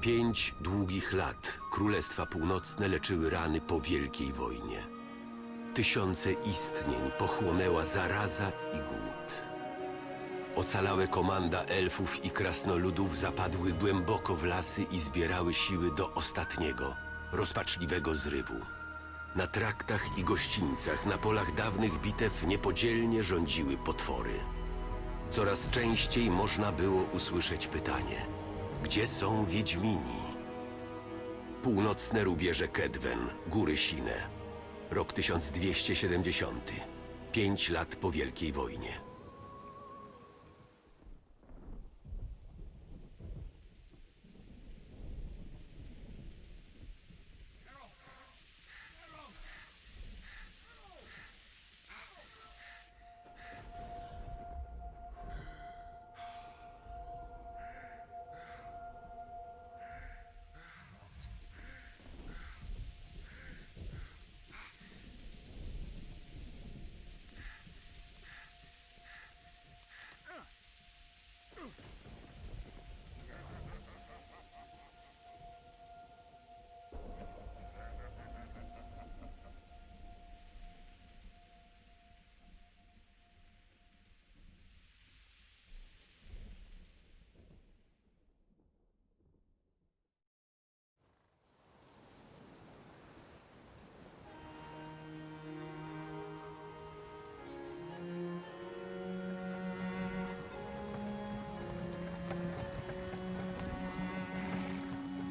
Pięć długich lat Królestwa Północne leczyły rany po Wielkiej Wojnie. Tysiące istnień pochłonęła zaraza i głód. Ocalałe komanda elfów i krasnoludów zapadły głęboko w lasy i zbierały siły do ostatniego, rozpaczliwego zrywu. Na traktach i gościńcach, na polach dawnych bitew niepodzielnie rządziły potwory. Coraz częściej można było usłyszeć pytanie: gdzie są Wiedźmini? Północne rubieże Kedwen, góry Sine. Rok 1270. Pięć lat po Wielkiej Wojnie.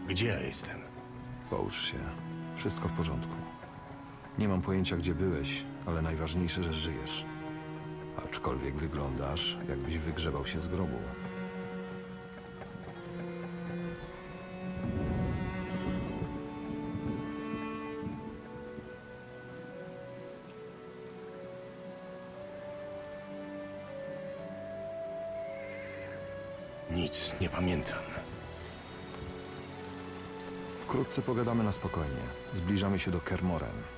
Gdzie ja jestem? Połóż się. Wszystko w porządku. Nie mam pojęcia, gdzie byłeś, ale najważniejsze, że żyjesz. Aczkolwiek wyglądasz, jakbyś wygrzebał się z grobu. Wkrótce pogadamy na spokojnie. Zbliżamy się do Kermoren.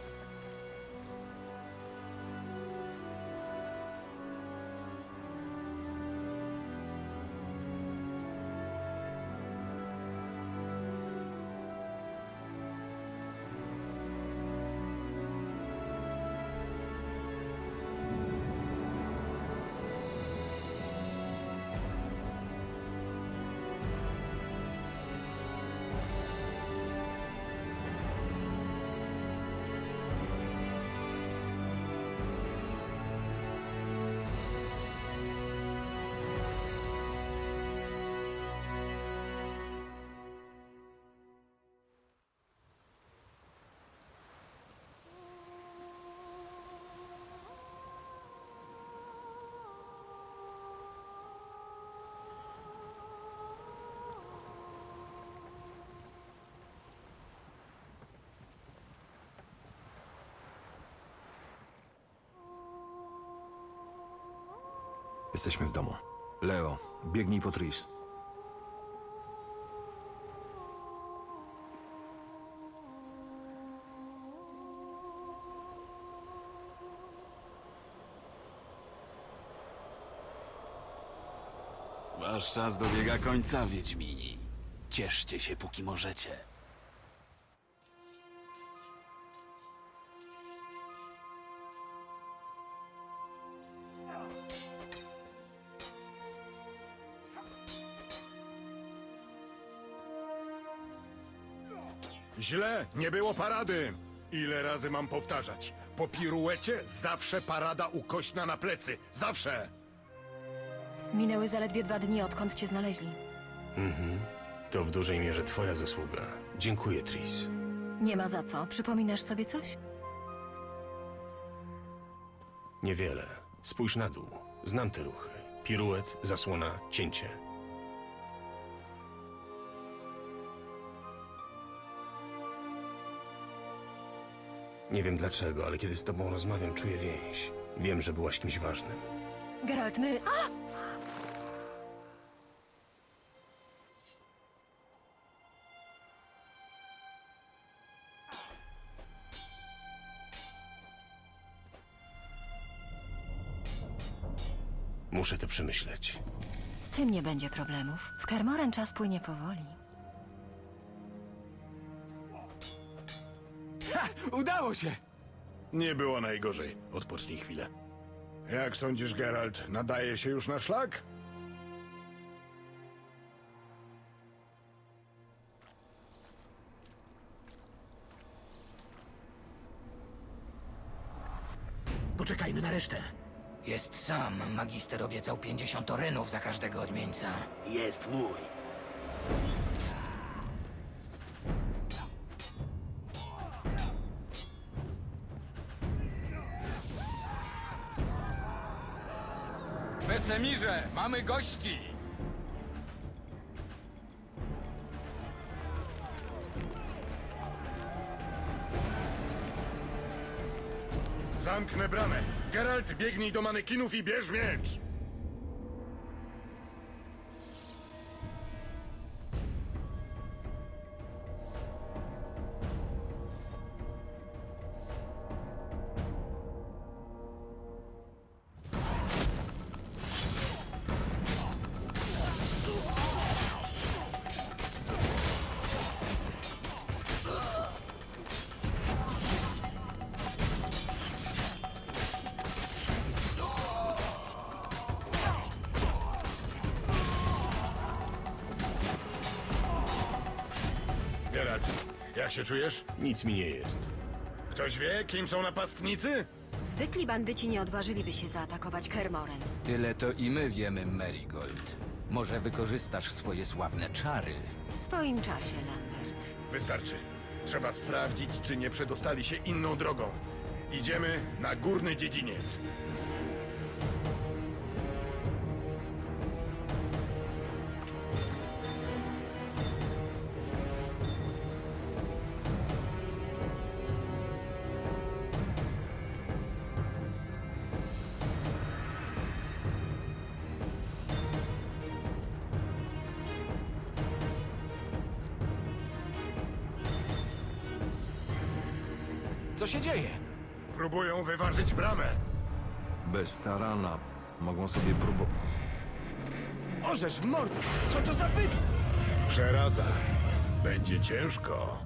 Jesteśmy w domu. Leo, biegnij po Tris. Wasz czas dobiega końca, Wiedźmini. Cieszcie się, póki możecie. Źle, nie było parady. Ile razy mam powtarzać? Po piruecie zawsze parada ukośna na plecy. Zawsze! Minęły zaledwie dwa dni, odkąd cię znaleźli. To w dużej mierze twoja zasługa. Dziękuję, Tris. Nie ma za co. Przypominasz sobie coś? Niewiele. Spójrz na dół. Znam te ruchy. Piruet, zasłona, cięcie. Nie wiem dlaczego, ale kiedy z tobą rozmawiam, czuję więź. Wiem, że byłaś kimś ważnym. Geralt, my... A! Muszę to przemyśleć. Z tym nie będzie problemów. W Kermoren czas płynie powoli. Udało się! Nie było najgorzej. Odpocznij chwilę. Jak sądzisz, Geralt, nadaje się już na szlak? Poczekajmy na resztę. Jest sam. Magister obiecał 50 orynów za każdego odmieńca. Jest mój. Wesemirze, mamy gości! Zamknę bramę. Geralt, biegnij do manekinów i bierz miecz. Jak się czujesz? Nic mi nie jest. Ktoś wie, kim są napastnicy? Zwykli bandyci nie odważyliby się zaatakować Kermoren. Tyle to i my wiemy, Marigold. Może wykorzystasz swoje sławne czary? W swoim czasie, Lambert. Wystarczy. Trzeba sprawdzić, czy nie przedostali się inną drogą. Idziemy na górny dziedziniec. Co się dzieje? Próbują wyważyć bramę. Bez tarana mogą sobie próbować. Orzesz w mordę! Co to za bydło? Przeraza. Będzie ciężko.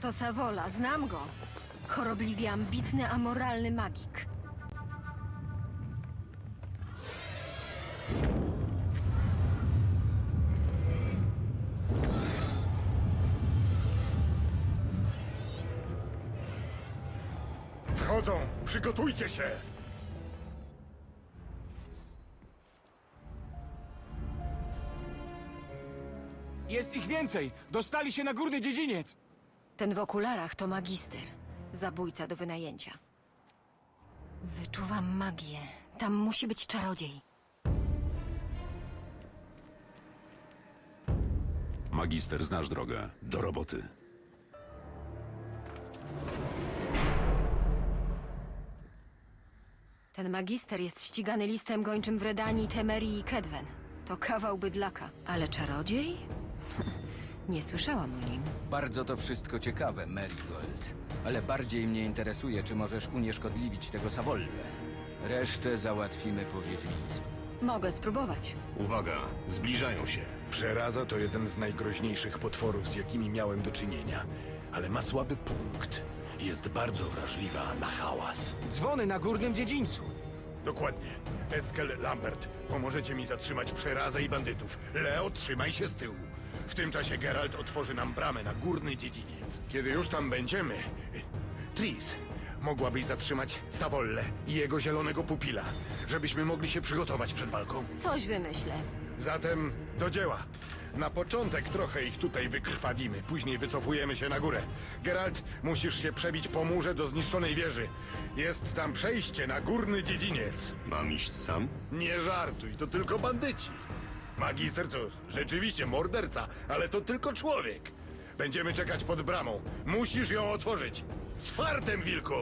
To Savola, znam go. Chorobliwie ambitny, amoralny magik. Przygotujcie się! Jest ich więcej! Dostali się na górny dziedziniec! Ten w okularach to magister. Zabójca do wynajęcia. Wyczuwam magię. Tam musi być czarodziej. Magister, znasz drogę. Do roboty. Ten magister jest ścigany listem gończym w Redanii, Temerii i Kedwen. To kawał bydlaka. Ale czarodziej? Nie słyszałam o nim. Bardzo to wszystko ciekawe, Marigold. Ale bardziej mnie interesuje, czy możesz unieszkodliwić tego Savolle. Resztę załatwimy po wiedźmińsku. Mogę spróbować. Uwaga, zbliżają się. Przeraza to jeden z najgroźniejszych potworów, z jakimi miałem do czynienia. Ale ma słaby punkt. Jest bardzo wrażliwa na hałas. Dzwony na górnym dziedzińcu! Dokładnie. Eskel Lambert, pomożecie mi zatrzymać przerazę i bandytów. Leo, trzymaj się z tyłu. W tym czasie Geralt otworzy nam bramę na górny dziedziniec. Kiedy już tam będziemy... Tris, mogłabyś zatrzymać Savolle i jego zielonego pupila, żebyśmy mogli się przygotować przed walką. Coś wymyślę. Zatem do dzieła. Na początek trochę ich tutaj wykrwawimy, później wycofujemy się na górę. Geralt, musisz się przebić po murze do zniszczonej wieży. Jest tam przejście na górny dziedziniec. Mam iść sam? Nie żartuj, to tylko bandyci. Magister to rzeczywiście morderca, ale to tylko człowiek. Będziemy czekać pod bramą. Musisz ją otworzyć. Z fartem, wilku!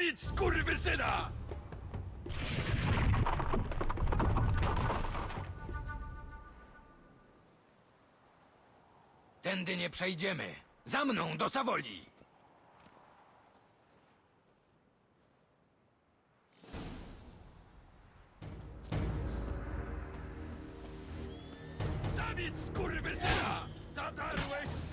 Zabić skurwysyna! Tędy nie przejdziemy. Za mną do Sawoli! Zabić skurwysyna! Zadarłeś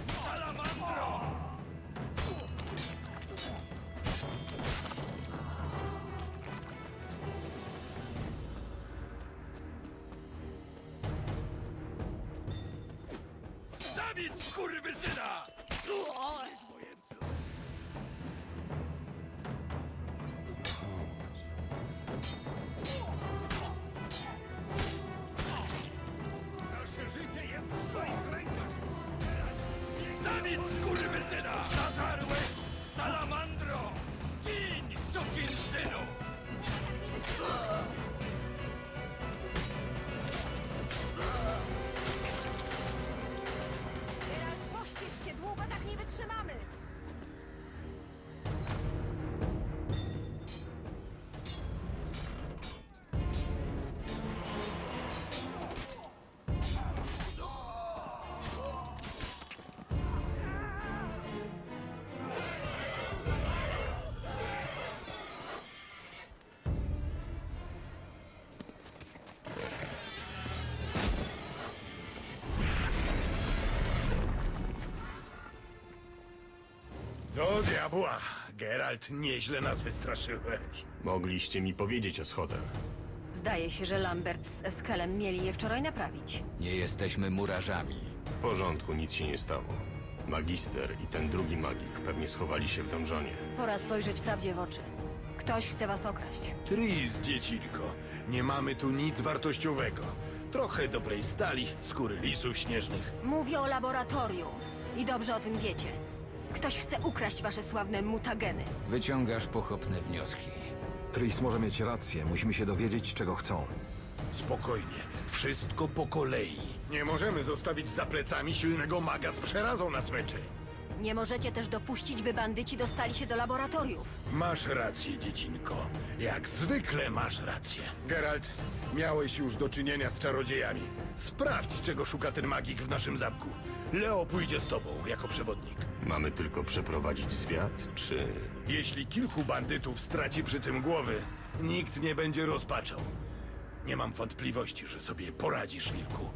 Do diabła! Geralt, nieźle nas wystraszyłeś. Mogliście mi powiedzieć o schodach. Zdaje się, że Lambert z Eskelem mieli je wczoraj naprawić. Nie jesteśmy murarzami. W porządku, nic się nie stało. Magister i ten drugi magik pewnie schowali się w donżonie. Pora spojrzeć prawdzie w oczy. Ktoś chce was okraść. Tris, dziecinko, nie mamy tu nic wartościowego. Trochę dobrej stali, skóry lisów śnieżnych. Mówię o laboratorium. I dobrze o tym wiecie. Ktoś chce ukraść wasze sławne mutageny. Wyciągasz pochopne wnioski. Tris może mieć rację, musimy się dowiedzieć, czego chcą. Spokojnie, wszystko po kolei. Nie możemy zostawić za plecami silnego maga z przerazą na smyczy. Nie możecie też dopuścić, by bandyci dostali się do laboratoriów. Masz rację, dziecinko. Jak zwykle masz rację. Geralt, miałeś już do czynienia z czarodziejami. Sprawdź, czego szuka ten magik w naszym zamku. Leo pójdzie z tobą jako przewodnik. Mamy tylko przeprowadzić zwiat, czy... Jeśli kilku bandytów straci przy tym głowy, nikt nie będzie rozpaczał. Nie mam wątpliwości, że sobie poradzisz, Wilku.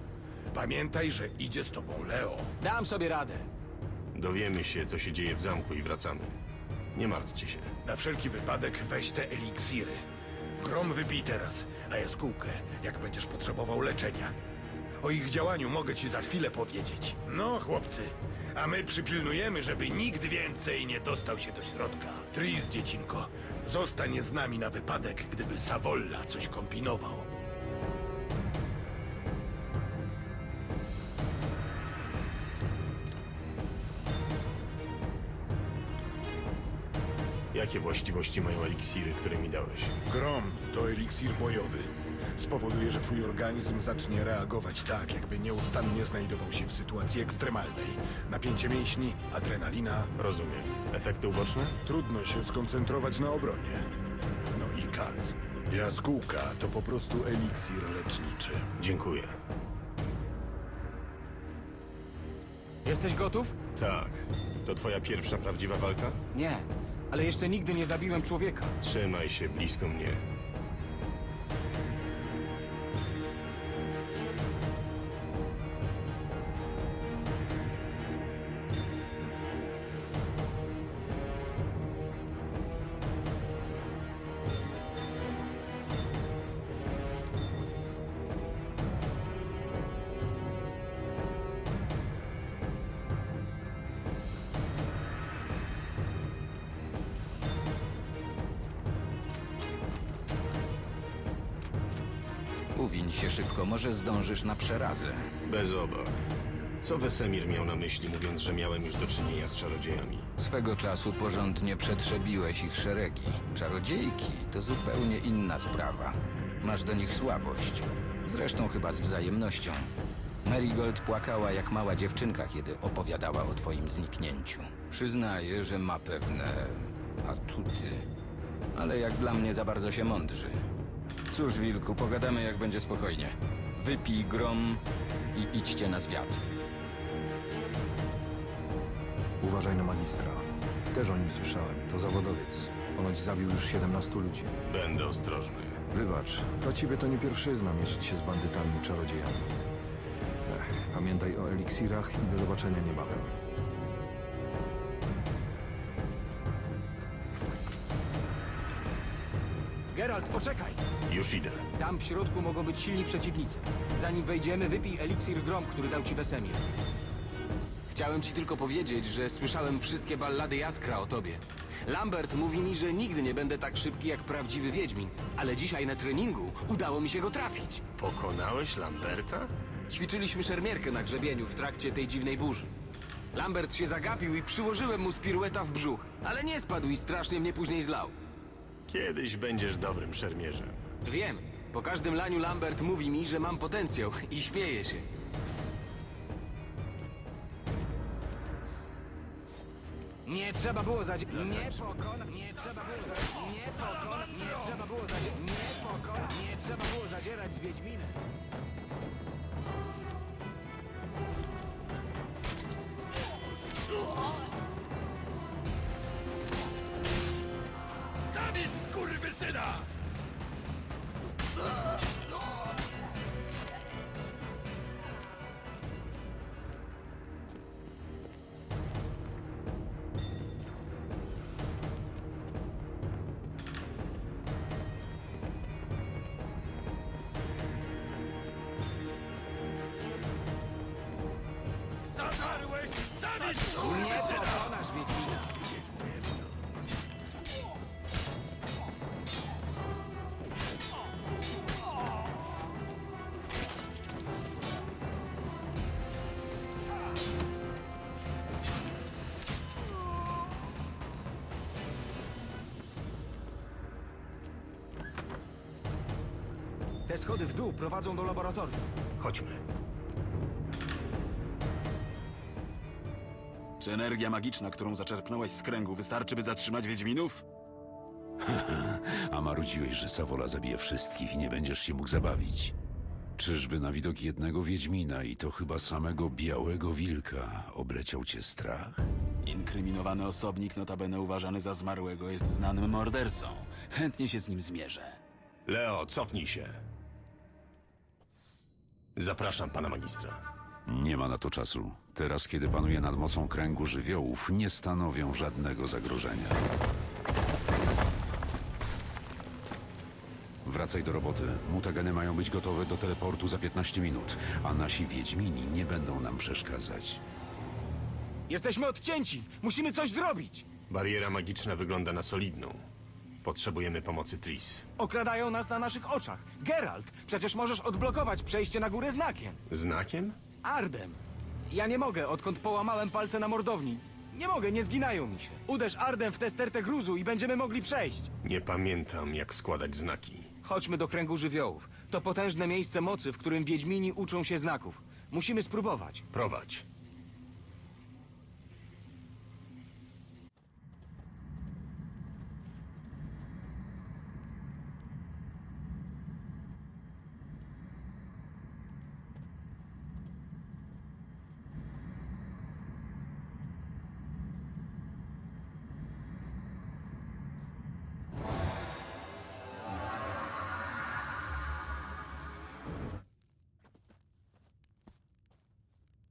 Pamiętaj, że idzie z tobą Leo. Dam sobie radę. Dowiemy się, co się dzieje w zamku i wracamy. Nie martwcie się. Na wszelki wypadek weź te eliksiry. Grom wypij teraz, a jaskółkę, jak będziesz potrzebował leczenia. O ich działaniu mogę ci za chwilę powiedzieć. No, chłopcy, a my przypilnujemy, żeby nikt więcej nie dostał się do środka. Tris, dziecinko, zostań z nami na wypadek, gdyby Savolla coś kombinował. Jakie właściwości mają eliksiry, które mi dałeś? Grom to eliksir bojowy. Spowoduje, że twój organizm zacznie reagować tak, jakby nieustannie znajdował się w sytuacji ekstremalnej. Napięcie mięśni, adrenalina. Rozumiem. Efekty uboczne? Trudno się skoncentrować na obronie. No i kac. Jaskółka to po prostu eliksir leczniczy. Dziękuję. Jesteś gotów? Tak. To twoja pierwsza prawdziwa walka? Nie, ale jeszcze nigdy nie zabiłem człowieka. Trzymaj się blisko mnie. Się szybko, może zdążysz na przerazę. Bez obaw. Co Wesemir miał na myśli, mówiąc, że miałem już do czynienia z czarodziejami? Swego czasu porządnie przetrzebiłeś ich szeregi. Czarodziejki to zupełnie inna sprawa. Masz do nich słabość. Zresztą chyba z wzajemnością. Marigold płakała jak mała dziewczynka, kiedy opowiadała o twoim zniknięciu. Przyznaję, że ma pewne atuty. Ale jak dla mnie za bardzo się mądrzy. Cóż, Wilku, pogadamy jak będzie spokojnie. Wypij grom i idźcie na zwiat. Uważaj na magistra. Też o nim słyszałem. To zawodowiec. Ponoć zabił już 17 ludzi. Będę ostrożny. Wybacz, dla ciebie to nie pierwszyzna mierzyć się z bandytami i czarodziejami. Ech, pamiętaj o eliksirach i do zobaczenia niebawem. Geralt, poczekaj! Już idę. Tam w środku mogą być silni przeciwnicy. Zanim wejdziemy, wypij eliksir grom, który dał ci Wesemir. Chciałem ci tylko powiedzieć, że słyszałem wszystkie ballady Jaskra o tobie. Lambert mówi mi, że nigdy nie będę tak szybki jak prawdziwy Wiedźmin, ale dzisiaj na treningu udało mi się go trafić. Pokonałeś Lamberta? Ćwiczyliśmy szermierkę na grzebieniu w trakcie tej dziwnej burzy. Lambert się zagapił i przyłożyłem mu z pirueta w brzuch, ale nie spadł i strasznie mnie później zlał. Kiedyś będziesz dobrym szermierzem. Wiem, po każdym laniu Lambert mówi mi, że mam potencjał i śmieje się. Nie trzeba było zadzi... Nie pokona... Nie trzeba było zadzi... Nie pokona... Nie trzeba było zadzi... Nie pokona... Nie trzeba było zadzierać z Wiedźminem. Te schody w dół prowadzą do laboratorium. Chodźmy. Czy energia magiczna, którą zaczerpnąłeś z kręgu, wystarczy, by zatrzymać Wiedźminów? A marudziłeś, że Sawola zabije wszystkich i nie będziesz się mógł zabawić. Czyżby na widok jednego Wiedźmina i to chyba samego białego wilka obleciał cię strach? Inkryminowany osobnik, notabene uważany za zmarłego, jest znanym mordercą. Chętnie się z nim zmierzę. Leo, cofnij się. Zapraszam pana magistra. Nie ma na to czasu. Teraz, kiedy panuje nad mocą kręgu żywiołów, nie stanowią żadnego zagrożenia. Wracaj do roboty. Mutageny mają być gotowe do teleportu za 15 minut, a nasi Wiedźmini nie będą nam przeszkadzać. Jesteśmy odcięci! Musimy coś zrobić! Bariera magiczna wygląda na solidną. Potrzebujemy pomocy Tris. Okradają nas na naszych oczach. Geralt, przecież możesz odblokować przejście na górę znakiem. Znakiem? Ardem. Ja nie mogę, odkąd połamałem palce na mordowni. Nie mogę, nie zginają mi się. Uderz Ardem w tę stertę gruzu i będziemy mogli przejść. Nie pamiętam, jak składać znaki. Chodźmy do kręgu żywiołów. To potężne miejsce mocy, w którym Wiedźmini uczą się znaków. Musimy spróbować. Prowadź.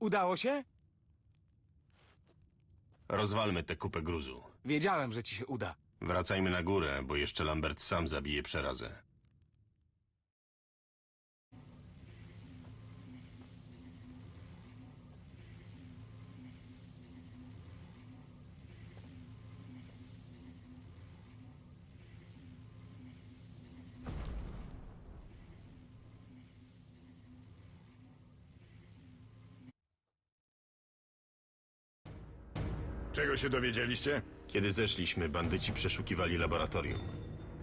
Udało się? Rozwalmy tę kupę gruzu. Wiedziałem, że ci się uda. Wracajmy na górę, bo jeszcze Lambert sam zabije przerazę. Czego się dowiedzieliście? Kiedy zeszliśmy, bandyci przeszukiwali laboratorium.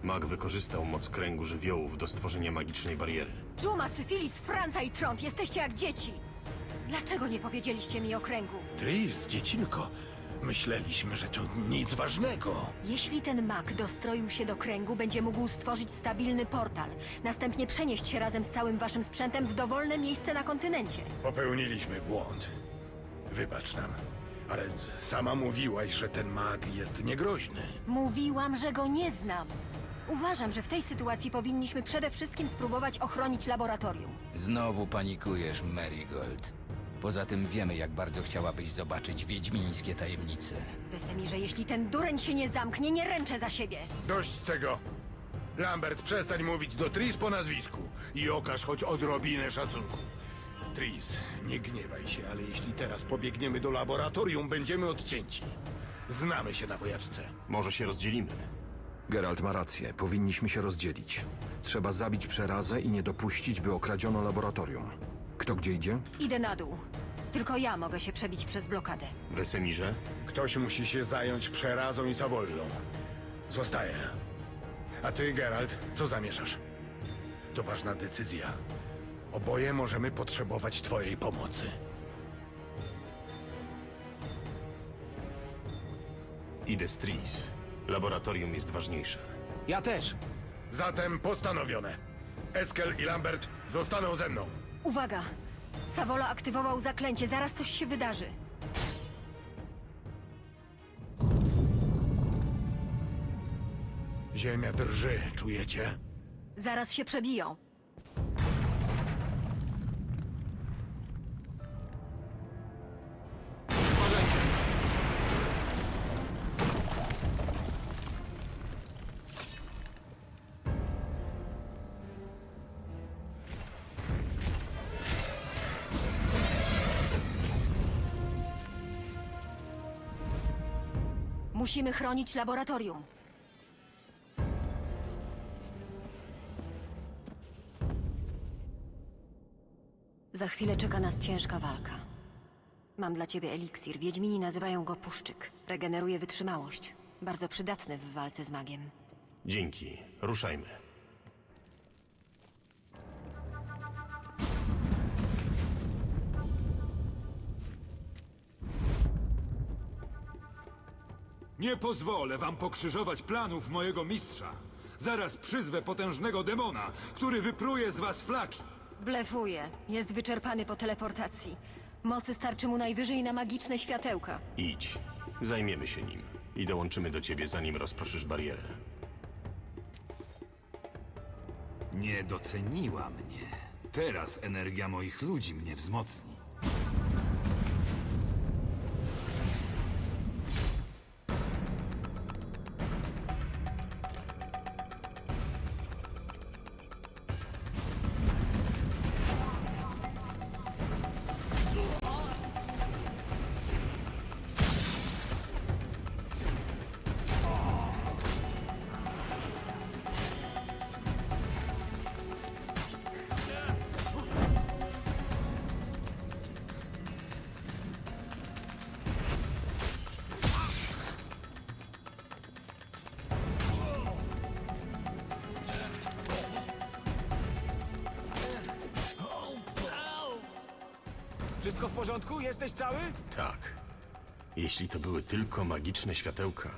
Mag wykorzystał moc kręgu żywiołów do stworzenia magicznej bariery. Dżuma, syfilis, Franca i Trąd, jesteście jak dzieci! Dlaczego nie powiedzieliście mi o kręgu? Tris, dziecinko. Myśleliśmy, że to nic ważnego. Jeśli ten mak dostroił się do kręgu, będzie mógł stworzyć stabilny portal. Następnie przenieść się razem z całym waszym sprzętem w dowolne miejsce na kontynencie. Popełniliśmy błąd. Wybacz nam. Ale sama mówiłaś, że ten mag jest niegroźny. Mówiłam, że go nie znam. Uważam, że w tej sytuacji powinniśmy przede wszystkim spróbować ochronić laboratorium. Znowu panikujesz, Marigold. Poza tym wiemy, jak bardzo chciałabyś zobaczyć wiedźmińskie tajemnice. Wesemirze, jeśli ten dureń się nie zamknie, nie ręczę za siebie. Dość tego. Lambert, przestań mówić do Tris po nazwisku i okaż choć odrobinę szacunku. Tris, nie gniewaj się, ale jeśli teraz pobiegniemy do laboratorium, będziemy odcięci. Znamy się na wojaczce. Może się rozdzielimy? Geralt ma rację, powinniśmy się rozdzielić. Trzeba zabić przerazę i nie dopuścić, by okradziono laboratorium. Kto gdzie idzie? Idę na dół. Tylko ja mogę się przebić przez blokadę. Wesemirze? Ktoś musi się zająć przerazą i Savollą. Zostaję. A ty, Geralt, co zamierzasz? To ważna decyzja. Oboje możemy potrzebować twojej pomocy. Idę z Tris. Laboratorium jest ważniejsze. Ja też. Zatem postanowione. Eskel i Lambert zostaną ze mną. Uwaga! Savola aktywował zaklęcie, zaraz coś się wydarzy. Ziemia drży, czujecie? Zaraz się przebiją. Musimy chronić laboratorium. Za chwilę czeka nas ciężka walka. Mam dla ciebie eliksir. Wiedźmini nazywają go puszczyk. Regeneruje wytrzymałość. Bardzo przydatny w walce z magiem. Dzięki. Ruszajmy. Nie pozwolę wam pokrzyżować planów mojego mistrza. Zaraz przyzwę potężnego demona, który wypruje z was flaki. Blefuje. Jest wyczerpany po teleportacji. Mocy starczy mu najwyżej na magiczne światełka. Idź. Zajmiemy się nim. I dołączymy do ciebie, zanim rozproszysz barierę. Nie doceniła mnie. Teraz energia moich ludzi mnie wzmocni. Wszystko w porządku? Jesteś cały? Tak. Jeśli to były tylko magiczne światełka,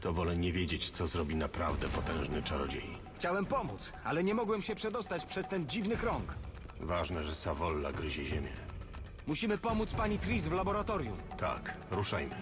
to wolę nie wiedzieć, co zrobi naprawdę potężny czarodziej. Chciałem pomóc, ale nie mogłem się przedostać przez ten dziwny krąg. Ważne, że Savolla gryzie ziemię. Musimy pomóc pani Tris w laboratorium. Tak, ruszajmy.